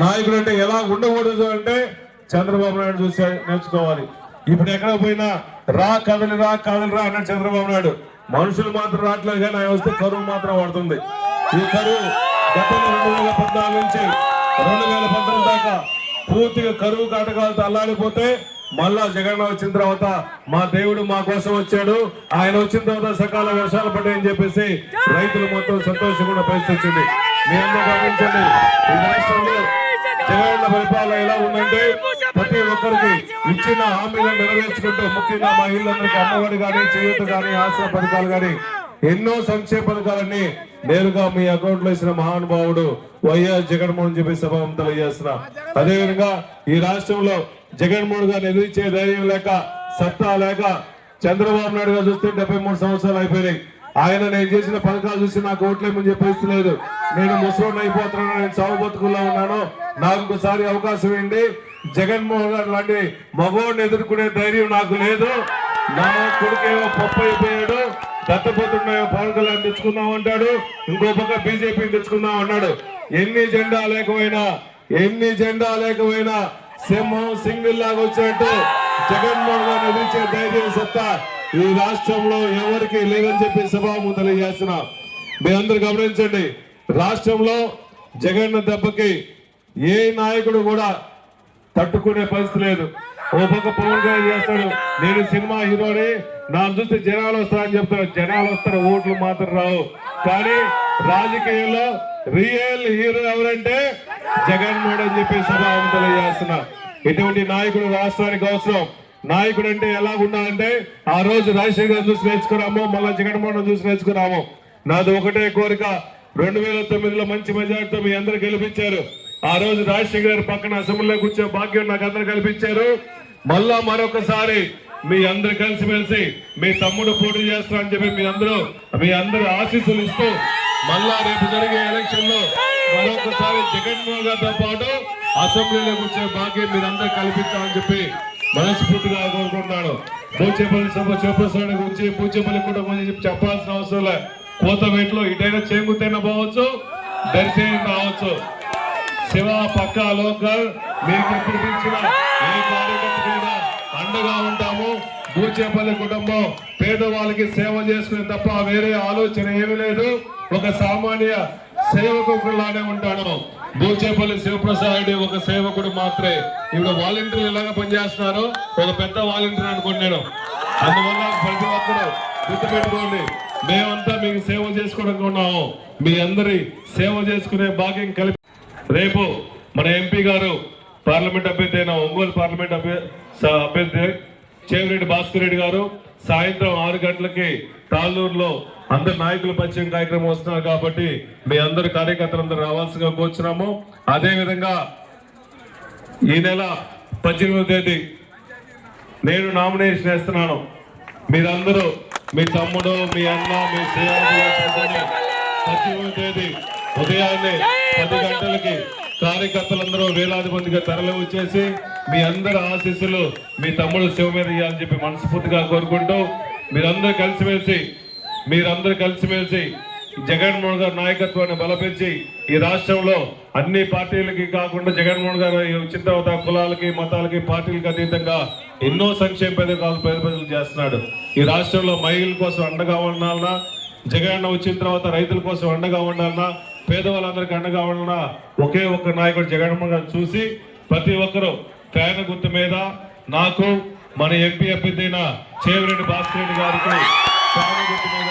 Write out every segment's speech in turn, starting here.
నాయకుడు అంటే ఎలా ఉండకూడదు అంటే చంద్రబాబు నాయుడు చూసి నేర్చుకోవాలి. ఇప్పుడు ఎక్కడ పోయినా రా కదలి రా కదలి రా అన్నాడు చంద్రబాబు నాయుడు. మనుషులు మాత్రం రావట్లేదు కానీ ఆయన వస్తే కరువు మాత్రం పడుతుంది. ఈ కరువు గతంలో రెండు వేల పద్నాలుగు నుంచి రెండు వేల పంతొమ్మిది దాకా పూర్తిగా కరువు కాటకాలతో అల్లాడిపోతే మళ్ళా జగన్ వచ్చిన తర్వాత మా దేవుడు మా కోసం వచ్చాడు. ఆయన వచ్చిన తర్వాత సకాల వర్షాలు పడ్డాయని చెప్పేసి రైతులు మొత్తం సంతోషంగా పరిస్థితి వచ్చింది. మీ అందరూ గమనించండి. ఈ రాష్ట్రంలో జగన్ పరిపాలన ఎలా ఉందంటే ప్రతి ఒక్కరికి ఇచ్చిన హామీలను నెరవేర్చుకుంటూ ముఖ్యంగా మహిళలందరికీ అమ్మఒడి కానీ చేయూత కానీ ఆశ్రయ పథకాలు కానీ ఎన్నో సంక్షేమ పథకాలన్నీ నేరుగా మీ అకౌంట్లో ఇచ్చిన మహానుభావుడు వైఎస్ జగన్మోహన్ చెప్పి సభ తెలియజేస్తున్నా. అదేవిధంగా ఈ రాష్ట్రంలో జగన్మోహన్ గారిని ఎదిరించే ధైర్యం లేక సత్తా లేక చంద్రబాబు నాయుడు గారు చూస్తే డెబ్బై మూడు సంవత్సరాలు అయిపోయినాయి. ఆయన నేను చేసిన పథకాలు చూసి నాకు ఓట్లేమని చెప్పేసి లేదు. నేను ముసలోని అయిపోతున్నాను నేను సాగు బతుకుల్లో ఉన్నాను. నాకు ఇంకోసారి అవకాశం ఏంటి జగన్మోహన్ గారు లాంటి మగవాడిని ఎదుర్కొనే ధైర్యం నాకు లేదు. నా కొడుకేమో పప్పు అయిపోయాడు దత్తపోతున్నాయో పవన్ కళ్యాణ్ తెచ్చుకుందాం అంటాడు ఇంకో పక్క బీజేపీని తెచ్చుకుందాం అన్నాడు. ఎన్ని జెండా లేకపోయినా ఎన్ని జెండా లేకపోయినా సింహం సింగిల్ లాగా వచ్చినట్టు జగన్మోహన్ గారిని ఎదిరించే ధైర్యం సత్తా ఈ రాష్ట్రంలో ఎవరికి లేదని చెప్పి సభాము తెలియజేస్తున్నా మీ అందరు గమనించండి రాష్ట్రంలో జగన్ దెబ్బకి ఏ నాయకుడు కూడా తట్టుకునే పరిస్థితి లేదు. ఓ పక్క పవన్ కళ్యాణ్ చేస్తాడు. నేను సినిమా హీరోని. నా చూస్తే జనాలు వస్తారని చెప్తాడు జనాలు వస్తారు ఓట్లు మాత్రం రావు. కానీ రాజకీయంలో రియల్ హీరో ఎవరంటే జగన్మోహన్ అని చెప్పి సభ చేస్తున్నా ఇటువంటి నాయకుడు రాష్ట్రానికి అవసరం. నాయకుడు అంటే ఎలా ఉండాలంటే ఆ రోజు రాజశేఖర్ చూసి నేర్చుకున్నాము మళ్ళీ జగన్మోహన్ చూసి నేర్చుకున్నాము. నాది ఒకటే కోరిక. రెండు వేల తొమ్మిదిలో మంచి మెజార్టీతో మీ అందరు గెలిపించారు. ఆ రోజు రాజశేఖర్ గారు పక్కన అసెంబ్లీలో కూర్చో భాగ్యం నాకు అందరు కల్పించారు. మళ్ళా మరొకసారి మీ అందరు కలిసిమెలిసి మీ తమ్ముడు పోటీ చేస్తారని చెప్పి మీ అందరూ మీ అందరు ఆశీస్సులు ఇస్తూ మళ్ళా రేపు జరిగే ఎలక్షన్లో మరొకసారి జగన్మోహన్ గారితో పాటు అసెంబ్లీలో కూర్చే భాగ్యం మీరందరూ కల్పించాలని చెప్పి మనస్ఫూర్తిగా కోరుకుంటున్నాను. పూచేపల్లి సభ చేపల్లి గురించి పూచేపల్లి కూడా చెప్పి చెప్పాల్సిన అవసరం లే. కోతవేట్లో ఇటైనా చేకూతైనా పోవచ్చు దర్శనం రావచ్చు శివ పక్క లోకల్ మీకు ఎప్పుడు పిలిచిన ఏ అండగా ఉంటాము. భూచేపల్లి కుటుంబం పేదవాళ్ళకి సేవ చేసుకునే తప్ప వేరే ఆలోచన ఏమీ లేదు. ఒక సామాన్య సేవకులానే ఉంటాను భూచేపల్లి శివప్రసాద్ ఒక సేవకుడు మాత్రమే. ఇప్పుడు వాలంటీర్లు ఎలాగా పనిచేస్తున్నారు. ఒక పెద్ద వాలంటీర్ అనుకున్నాను అందువల్ల ప్రతి ఒక్కరు గుర్తుపెట్టుకోండి మేమంతా మీకు సేవ చేసుకోవడానికి ఉన్నాము. మీ అందరి సేవ చేసుకునే భాగ్యం కలిపి రేపు మన ఎంపీ గారు పార్లమెంట్ అభ్యర్థి అయిన ఒంగోలు పార్లమెంట్ అభ్యర్థి చేవిరెడ్డి భాస్కర్ రెడ్డి గారు సాయంత్రం ఆరు గంటలకి తాళ్ళూరులో అందరు నాయకులు పరిచయం కార్యక్రమం వస్తున్నారు కాబట్టి మీ అందరు కార్యకర్తలందరూ రావాల్సిందిగా కోరుచున్నాము. అదేవిధంగా ఈ నెల పద్దెనిమిదవ తేదీ నేను నామినేషన్ వేస్తున్నాను. మీరందరూ మీ తమ్ముడు మీ అన్న మీ పద్దెనిమిదవ తేదీ ఉదయాన్నే పది గంటలకి కార్యకర్తలందరూ వేలాది మందిగా తరలి వచ్చేసి మీ అందరి ఆశీస్సులు మీ తమ్ముడు శివ మీద ఇవ్వాలని చెప్పి మనస్ఫూర్తిగా కోరుకుంటూ మీరందరూ కలిసిమెలిసి మీరందరూ కలిసిమెలిసి జగన్మోహన్ గారి నాయకత్వాన్ని బలపరిచి ఈ రాష్ట్రంలో అన్ని పార్టీలకి కాకుండా జగన్మోహన్ గారు చింతవత తర్వాత కులాలకి మతాలకి పార్టీలకి అతీతంగా ఎన్నో సంక్షేమ పథకాలు పేద ప్రజలు చేస్తున్నాడు. ఈ రాష్ట్రంలో మహిళల కోసం అండగా ఉండాలన్నా జగన్ వచ్చిన తర్వాత రైతుల కోసం అండగా ఉండాలన్నా పేదవాళ్ళందరికీ అండగా ఉండాలన్నా ఒకే ఒక్క నాయకుడు జగన్మోహన్ గారు చూసి ప్రతి ఒక్కరూ ఫ్యాన్ గుర్తు మీద నాకు మన ఎంపీ అభ్యర్థి అయిన చేవిరెడ్డి భాస్కర్ రెడ్డి గారికి ఫ్యాన్ గుర్తు మీద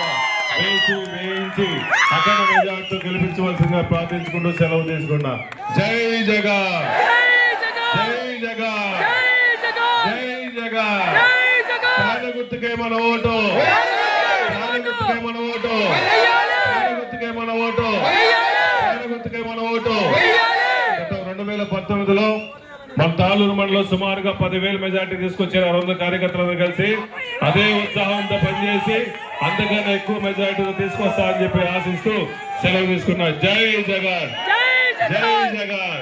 వేసి వేయించి అఖండ మెజార్టీతో గెలిపించవలసిందిగా ప్రార్థించుకుంటూ సెలవు తీసుకున్నా జై జగన్ జై జగన్ జై జగన్ ఫ్యాన్ గుర్తుకే మన ఓటు. ఫ్యాన్ గుర్తుకే మన ఓటు. ఫ్యాన్ గుర్తుకే మన ఓటు. ఫ్యాన్ గుర్తుకే మన ఓటు. రెండు వేల పంతొమ్మిదిలో మన తాళూరు మండలం సుమారుగా పదివేల మెజార్టీ తీసుకొచ్చారు అరవై వందల కార్యకర్తలందరూ కలిసి. అదే ఉత్సాహంతో పనిచేసి అంతకన్నా ఎక్కువ మెజార్టీతో తీసుకొస్తామని చెప్పి ఆశిస్తూ సెలవు తీసుకున్నా. జై జగన్! జై జగన్!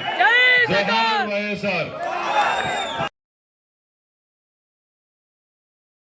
జగన్ వైఎస్ఆర్!